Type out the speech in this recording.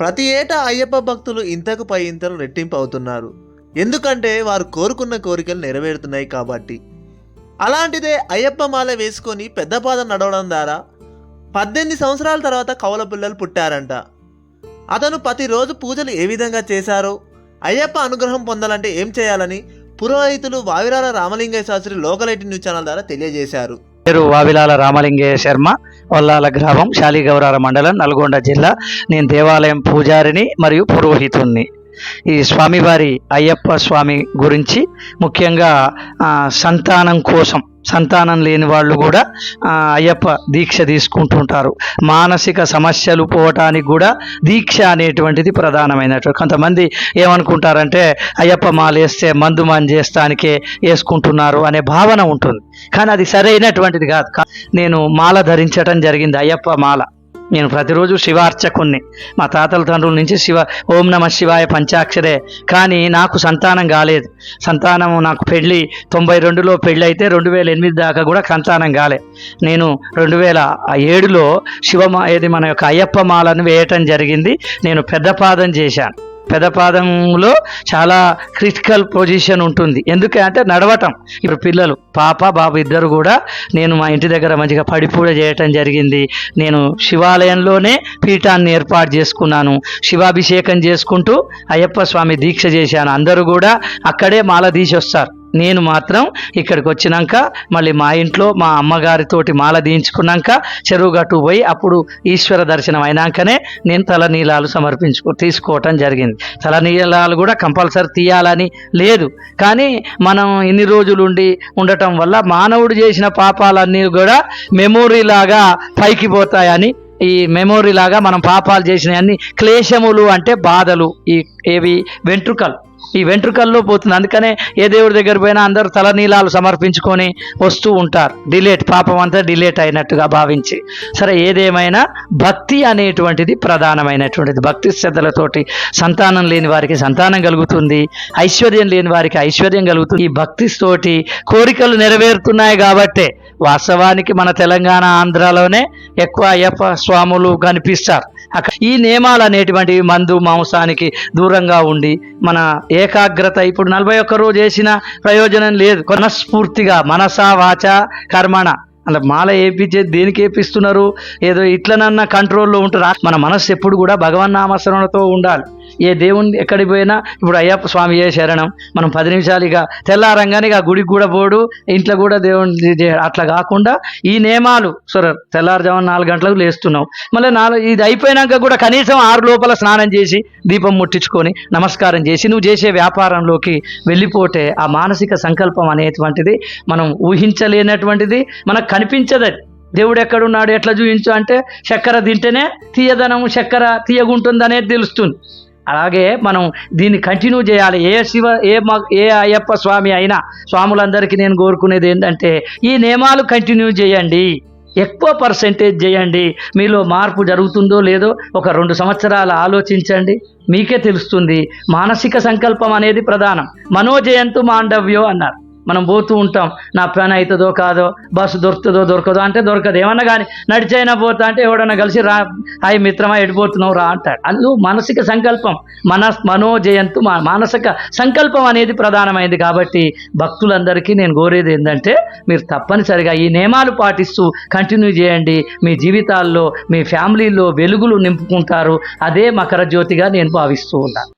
ప్రతి ఏటా అయ్యప్ప భక్తులు ఇంతకు పై ఇంతలు రెట్టింపు అవుతున్నారు ఎందుకంటే వారు కోరుకున్న కోరికలు నెరవేరుతున్నాయి కాబట్టి. అలాంటిదే అయ్యప్ప మాల వేసుకొని పెద్దపాదం నడవడం ద్వారా పద్దెనిమిది సంవత్సరాల తర్వాత కవల పిల్లలు పుట్టారంట. అతను ప్రతిరోజు పూజలు ఏ విధంగా చేశారో అయ్యప్ప అనుగ్రహం పొందాలంటే ఏం చేయాలని పురోహితులు Vavilala Ramalingaiah Sastri local eighty news channel ద్వారా తెలియజేశారు. పేరు వావిలాల రామలింగయ్య శర్మ వల్లాల గ్రామం శాలిగౌరార మండలం నల్గొండ జిల్లా. నేను దేవాలయం పూజారిని మరియు పురోహితుణ్ణి. ఈ స్వామివారి అయ్యప్ప స్వామి గురించి ముఖ్యంగా సంతానం కోసం సంతానం లేని వాళ్ళు కూడా అయ్యప్ప దీక్ష తీసుకుంటుంటారు. మానసిక సమస్యలు పోవటానికి కూడా దీక్ష అనేటువంటిది ప్రధానమైనటువంటి. కొంతమంది ఏమనుకుంటారంటే అయ్యప్ప మాల వేస్తే మందు మాన్ చేస్తానికే వేసుకుంటున్నారు అనే భావన ఉంటుంది. కానీ అది సరైనటువంటిది కాదు. కా- నేను మాల ధరించటం జరిగింది అయ్యప్ప మాల. నేను ప్రతిరోజు శివార్చకుణ్ణి మా తాతల తండ్రుల నుంచి శివ ఓం నమ శివాయ పంచాక్షరే. కానీ నాకు సంతానం కాలేదు. సంతానం నాకు పెళ్ళి తొంభై రెండులో పెళ్ళి అయితే రెండు వేల ఎనిమిది దాకా కూడా సంతానం కాలే. నేను రెండు వేల ఏడులో శివమా ఏది మన యొక్క అయ్యప్ప మాలను వేయటం జరిగింది. నేను పెద్దపాదం చేశాను. పెదపాదంలో చాలా క్రిటికల్ పొజిషన్ ఉంటుంది. ఎందుకంటే నడవటం. ఇప్పుడు పిల్లలు పాప బాబు ఇద్దరు కూడా నేను మా ఇంటి దగ్గర మంచిగా పడిపూడ చేయటం జరిగింది. నేను శివాలయంలోనే పీఠాన్ని ఏర్పాటు చేసుకున్నాను. శివాభిషేకం చేసుకుంటూ అయ్యప్ప స్వామి దీక్ష చేశాను. అందరూ కూడా అక్కడే మాల తీసి వస్తారు. నేను మాత్రం ఇక్కడికి వచ్చినాక మళ్ళీ మా ఇంట్లో మా అమ్మగారితోటి మాల దీయించుకున్నాక చెరువు గట్టు పోయి అప్పుడు ఈశ్వర దర్శనం అయినాకనే నేను తలనీలాలు సమర్పించుకో తీసుకోవటం జరిగింది. తలనీలాలు కూడా కంపల్సరీ తీయాలని లేదు. కానీ మనం ఇన్ని రోజులు ఉండి ఉండటం వల్ల మానవుడు చేసిన పాపాలన్నీ కూడా మెమోరీ లాగా పైకి పోతాయని ఈ మెమోరీ లాగా మనం పాపాలు చేసినవన్నీ క్లేశములు అంటే బాధలు. ఈ ఏవి? వెంట్రుకలు. ఈ వెంట్రుకల్లో పోతుంది. అందుకనే ఏ దేవుడి దగ్గర పోయినా అందరూ తలనీలాలు సమర్పించుకొని వస్తూ ఉంటారు. డిలేట్ పాపం అంతా డిలేట్ అయినట్టుగా భావించి. సరే ఏదేమైనా భక్తి అనేటువంటిది ప్రధానమైనటువంటిది. భక్తి శ్రద్ధలతోటి సంతానం లేని వారికి సంతానం కలుగుతుంది. ఐశ్వర్యం లేని వారికి ఐశ్వర్యం కలుగుతుంది. ఈ భక్తితోటి కోరికలు నెరవేరుతున్నాయి కాబట్టే వాస్తవానికి మన తెలంగాణ ఆంధ్రాలోనే ఎక్కువ అయ్యప్ప స్వాములు కనిపిస్తారు. అక్కడ ఈ నియమాలు అనేటువంటివి మందు మాంసానికి దూరంగా ఉండి మన ఏకాగ్రత ఇప్పుడు నలభై ఒక్క రోజు చేసిన ప్రయోజనం లేదు. మనస్ఫూర్తిగా మనసా వాచ కర్మణ. అలా మాల వేయించే దేనికి ఏపిస్తున్నారు? ఏదో ఇట్లనన్నా కంట్రోల్లో ఉంటారు మన మనస్సు ఎప్పుడు కూడా భగవన్ నామస్మరణతో ఉండాలి. ఏ దేవుని ఎక్కడికి పోయినా ఇప్పుడు అయ్యప్ప స్వామి ఏ శరణం? మనం పది నిమిషాలు ఇక తెల్లారంగానే ఇక గుడికి కూడా పోడు. ఇంట్లో కూడా దేవుని అట్లా కాకుండా ఈ నియమాలు. సరే తెల్లారుజామున నాలుగు గంటలకు లేస్తున్నాం. మళ్ళీ నాలుగు ఇది అయిపోయినాక కూడా కనీసం ఆరు లోపల స్నానం చేసి దీపం ముట్టించుకొని నమస్కారం చేసి నువ్వు చేసే వ్యాపారంలోకి వెళ్ళిపోతే ఆ మానసిక సంకల్పం అనేటువంటిది మనం ఊహించలేనటువంటిది మనకు కనిపించదది దేవుడు ఎక్కడున్నాడు ఎట్లా చూపించు అంటే చక్కెర తింటేనే తీయదనం చక్కెర తీయగుంటుంది అనేది తెలుస్తుంది. అలాగే మనం దీన్ని కంటిన్యూ చేయాలి. ఏ శివ ఏ ఏ అయ్యప్ప స్వామి అయినా స్వాములందరికీ నేను కోరుకునేది ఏంటంటే ఈ నియమాలు కంటిన్యూ చేయండి. ఎక్కువ పర్సెంటేజ్ చేయండి. మీలో మార్పు జరుగుతుందో లేదో ఒక రెండు సంవత్సరాలు ఆలోచించండి. మీకే తెలుస్తుంది. మానసిక సంకల్పం అనేది ప్రధానం. మనోజయంతు మాండవ్యో అన్నారు. మనం పోతూ ఉంటాం. నా పని అవుతుందో కాదో బస్సు దొరుకుతుందో దొరకదో అంటే దొరకదు. ఏమన్నా కానీ నడిచైనా పోతా అంటే ఎవడన్నా కలిసి రా హాయ్ మిత్రమా ఎడిపోతున్నావు రా అంటాడు. అందులో మానసిక సంకల్పం మన మనోజయంతు మా మానసిక సంకల్పం అనేది ప్రధానమైంది కాబట్టి భక్తులందరికీ నేను కోరేది ఏంటంటే మీరు తప్పనిసరిగా ఈ నియమాలు పాటిస్తూ కంటిన్యూ చేయండి. మీ జీవితాల్లో మీ ఫ్యామిలీలో వెలుగులు నింపుకుంటారు. అదే మకర జ్యోతిగా నేను భావిస్తూ ఉన్నాను.